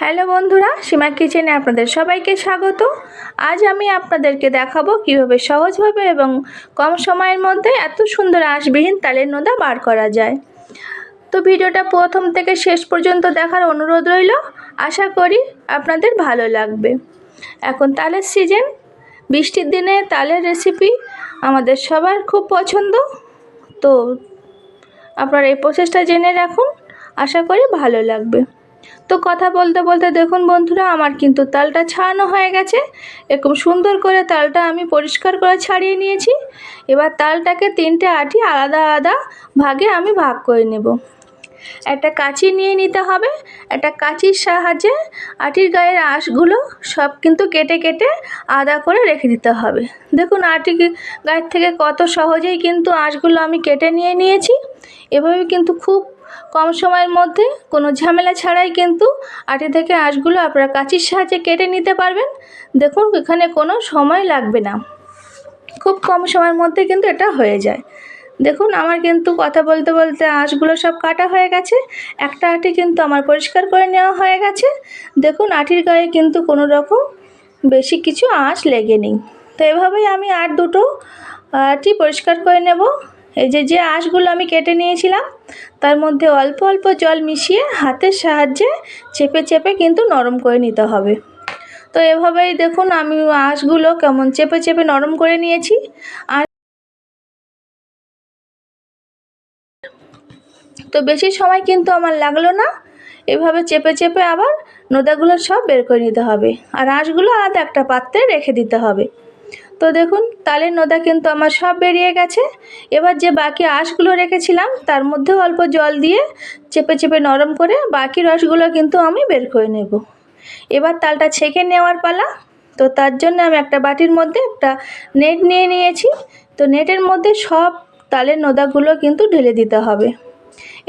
Hello বন্ধুরা, সীমা কিচেনে আপনাদের সবাইকে স্বাগত। আজ আমি আপনাদেরকে দেখাবো কীভাবে সহজভাবে এবং কম সময়ের মধ্যে এত সুন্দর আঁশবিহীন তালের নোদা বার করা যায়। তো ভিডিওটা প্রথম থেকে শেষ পর্যন্ত দেখার অনুরোধ রইল। আশা করি আপনাদের ভালো লাগবে। এখন তালের সিজন। বৃষ্টির দিনে তালের রেসিপি আমাদের সবার খুব পছন্দ। তো আপনারা এই প্রসেসটা জেনে রাখুন। আশা করি ভালো লাগবে। তো কথা বলতে বলতে দেখুন বন্ধুরা, আমার কিন্তু তালটা ছাড়ানো হয়ে গেছে। এরকম সুন্দর করে তালটা আমি পরিষ্কার করে ছাড়িয়ে নিয়েছি। এবার তালটাকে তিনটে আটি আলাদা আলাদা ভাগে আমি ভাগ করে নেব। একটা কাঁচি নিয়ে নিতে হবে। একটা কাঁচির সাহায্যে আটির গায়ের আঁশগুলো সব কিন্তু কেটে কেটে আদা করে রেখে দিতে হবে। দেখুন আটি গায়ের থেকে কত সহজেই কিন্তু আঁশগুলো আমি কেটে নিয়ে নিয়েছি। এভাবে কিন্তু খুব কম সময়ের মধ্যে কোনো ঝামেলা ছাড়াই কিন্তু আটি থেকে আঁশগুলো আপনারা কাঁচির সাহায্যে কেটে নিতে পারবেন। দেখুন, এখানে কোনো সময় লাগবে না। খুব কম সময়ের মধ্যে কিন্তু এটা হয়ে যায়। দেখুন, আমার কিন্তু কথা বলতে বলতে আঁশগুলো সব কাটা হয়ে গেছে। একটা আটি কিন্তু আমার পরিষ্কার করে নেওয়া হয়ে গেছে। দেখুন, আটির গায়ে কিন্তু কোনো রকম বেশি কিছু আঁশ লেগে নেই। তো এভাবেই আমি আর দুটো আটি পরিষ্কার করে নেব। এই যে যে আঁশগুলো আমি কেটে নিয়েছিলাম, তার মধ্যে অল্প অল্প জল মিশিয়ে হাতের সাহায্যে চেপে চেপে কিন্তু নরম করে নিতে হবে। তো এভাবেই দেখুন আমি আঁশগুলো কেমন চেপে চেপে নরম করে নিয়েছি। আর তো বেশি সময় কিন্তু আমার লাগল না, এভাবে চেপে চেপে আবার নোদাগুলো সব বের করে নিতে হবে। আর আঁশগুলো আলাদা একটা পাত্রে রেখে দিতে হবে। তো দেখুন, তালের নোদা কিন্তু আমার সব বেরিয়ে গেছে। এবার যে বাকি আঁশগুলো রেখেছিলাম, তার মধ্যেও অল্প জল দিয়ে চেপে চেপে নরম করে বাকি রসগুলো কিন্তু আমি বের করে নেব। এবার তালটা ছেঁকে নেওয়ার পালা। তো তার জন্য আমি একটা বাটির মধ্যে একটা নেট নিয়ে নিয়েছি। তো নেটের মধ্যে সব তালের নোদাগুলো কিন্তু ঢেলে দিতে হবে।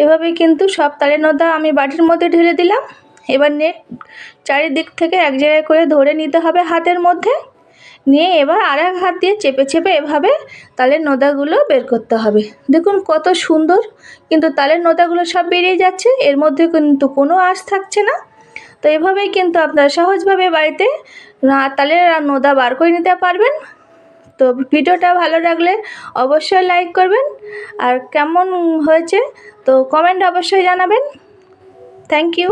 এভাবে কিন্তু সব তালের নোদা আমি বাটির মধ্যে ঢেলে দিলাম। এবার নেট চারিদিক থেকে এক জায়গায় করে ধরে নিতে হবে হাতের মধ্যে। নিয়ে এবার আর এক হাত দিয়ে চেপে চেপে এভাবে তালের নোদাগুলো বের করতে হবে। দেখুন কত সুন্দর, কিন্তু তালের নোদাগুলো সব বেরিয়ে যাচ্ছে, এর মধ্যে কিন্তু কোনো আঁশ থাকছে না। তো এভাবেই কিন্তু আপনারা সহজভাবে বাড়িতে তালের নোদা বার করে নিতে পারবেন। তো ভিডিওটা ভালো লাগলে অবশ্যই লাইক করবেন। আর কেমন হয়েছে তো কমেন্ট অবশ্যই জানাবেন। Thank you.